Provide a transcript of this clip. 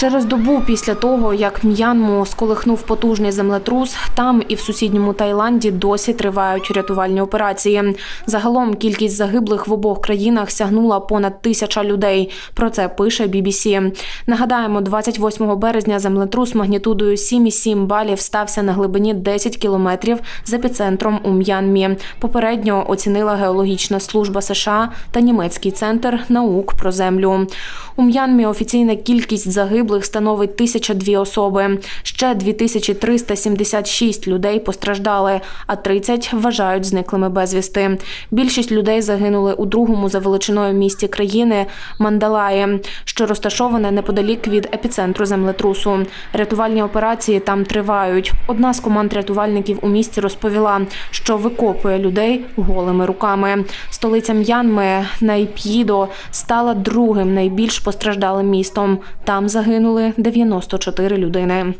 Через добу після того, як М'янму сколихнув потужний землетрус, там і в сусідньому Таїланді досі тривають рятувальні операції. Загалом кількість загиблих в обох країнах сягнула понад тисяча людей. Про це пише BBC. Нагадаємо, 28 березня землетрус магнітудою 7,7 балів стався на глибині 10 кілометрів з епіцентром у М'янмі. Попередньо оцінила геологічна служба США та німецький центр наук про землю. У М'янмі офіційна кількість загиблих становить 1002 особи. Ще 2376 людей постраждали, а 30 вважають зниклими безвісти. Більшість людей загинули у другому за величиною місті країни Мандалаї, що розташоване неподалік від епіцентру землетрусу. Рятувальні операції там тривають. Одна з команд рятувальників у місті розповіла, що викопує людей голими руками. Столиця М'янми Найп'їдо стала другим найбільш постраждалим містом. Там загинули 94 людини.